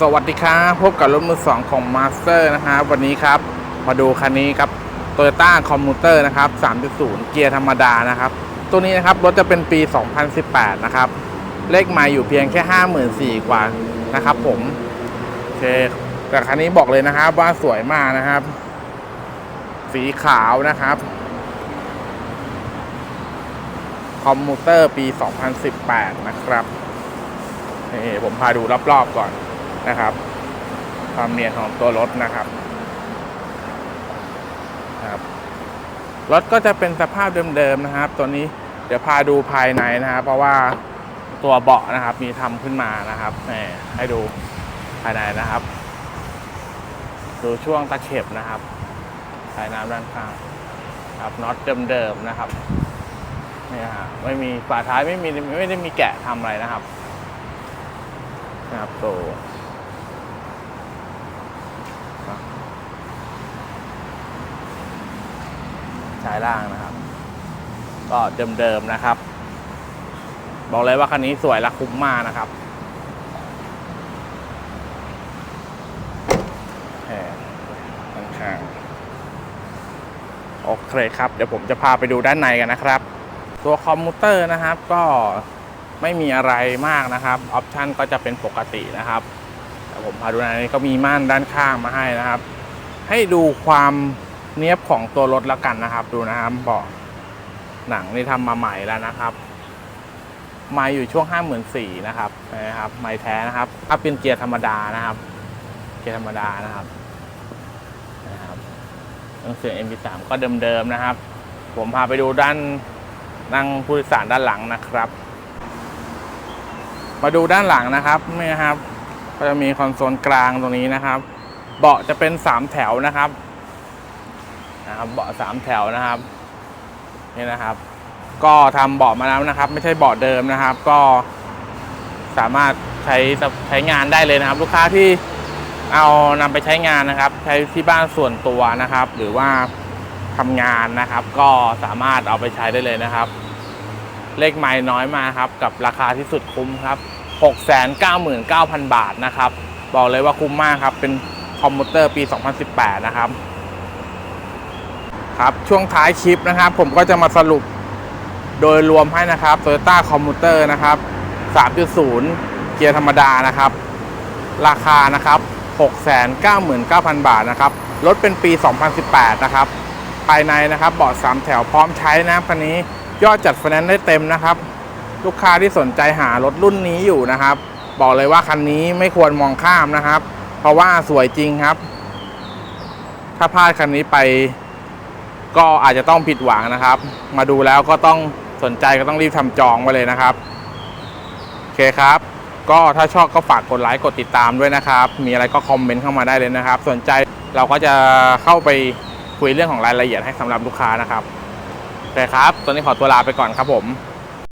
สวัสดีครับพบกับรถมือสองของ Master นะครับวันนี้ครับ มาดูคันนี้ครับ Toyota Commuter นะครับ 3.0 เกียร์ธรรมดานะครับ ตัวนี้นะครับ รถจะเป็นปี 2018 นะครับ เลขไมาอยู่เพียงแค่ 54,000กว่านะครับผมโอเคแต่คันนี้บอกเลยนะครับ ว่าสวยมากนะครับ สีขาวนะครับคอมมูเตอร์ปี 2018 นะครับนี่ผมพาดูรอบๆก่อน นะครับ ความเนียนของตัวรถนะครับครับรถก็จะเป็นสภาพเดิมๆนะครับ ตัวนี้เดี๋ยวพาดูภายในนะครับ เพราะว่าตัวเบาะนะครับ มีทำขึ้นมานะครับแหมให้ดูภายในนะครับ ดูช่วงตะเข็บนะครับภายน้ำด้านข้างครับน็อตเดิมๆนะครับนี่ฮะไม่มีฝาท้ายไม่มีไม่ได้มีแกะทำอะไรนะครับนะครับตัวายล่างนะครับ ก็เดิมๆนะครับ บอกเลยว่าคันนี้สวยและคุ้มมากนะครับแหมข้างโอเคครับ เดี๋ยวผมจะพาไปดูด้านในกันนะครับ ตัวคอมมูเตอร์นะครับ ก็ไม่มีอะไรมากนะครับ ออปชันก็จะเป็นปกตินะครับแต่ผมพาดูในนี้ก็มีม่านด้านข้างมาให้นะครับ ให้ดูความ เนี้ยบของตัวรถแล้วกันนะครับ ดูนะครับเบาะหนังนี่ทำมาใหม่แล้วนะครับมาอยู่ช่วง5 4 0 0 0นสี่นะครับนะครับไม้แท้นะครับถ้าเป็นเกียร์ธรรมดานะครับ เกียร์ธรรมดานะครับนะครับเครื่องเสียง MP3 ก็เดิมๆนะครับ ผมพาไปดูด้านนั่งผู้โดยสารด้านหลังนะครับ มาดูด้านหลังนะครับนี่นะครับ ก็จะมีคอนโซลกลางตรงนี้นะครับ เบาะจะเป็นสามแถวนะครับ นะครับเบาะสามแถวนะครับนี่นะครับ ก็ทำเบาะมาแล้วนะครับ ไม่ใช่เบาะเดิมนะครับ ก็สามารถใช้ใช้งานได้เลยนะครับ ลูกค้าที่เอานำไปใช้งานนะครับ ใช้ที่บ้านส่วนตัวนะครับ หรือว่าทำงานนะครับ ก็สามารถเอาไปใช้ได้เลยนะครับ เลขไม้น้อยมาครับ กับราคาที่สุดคุ้มครับ 699,000 บาทนะครับ บอกเลยว่าคุ้มมากครับ เป็นคอมมูเตอร์ปี 2018 นะครับ ครับช่วงท้ายคลิปนะครับ ผมก็จะมาสรุปโดยรวมให้นะครับ Toyota Commuter นะครับ 3.0 เกียร์ธรรมดานะครับ ราคานะครับ 699,000 บาทนะครับรถเป็นปี 2018 นะครับ ภายในนะครับเบาะ3แถวพร้อมใช้นะคันนี้ยอดจัดไฟแนนซ์ได้เต็มนะครับ ลูกค้าที่สนใจหารถรุ่นนี้อยู่นะครับ บอกเลยว่าคันนี้ไม่ควรมองข้ามนะครับ เพราะว่าสวยจริงครับ ถ้าพลาดคันนี้ไป ก็อาจจะต้องผิดหวังนะครับ มาดูแล้วก็ต้องสนใจก็ต้องรีบทำจองไว้เลยนะครับโอเคครับ ก็ถ้าชอบก็ฝากกดไลค์กดติดตามด้วยนะครับ มีอะไรก็คอมเมนต์เข้ามาได้เลยนะครับ สนใจเราก็จะเข้าไปคุยเรื่องของรายละเอียดให้สำหรับลูกค้านะครับโอเคครับ ตอนนี้ขอตัวลาไปก่อนครับผม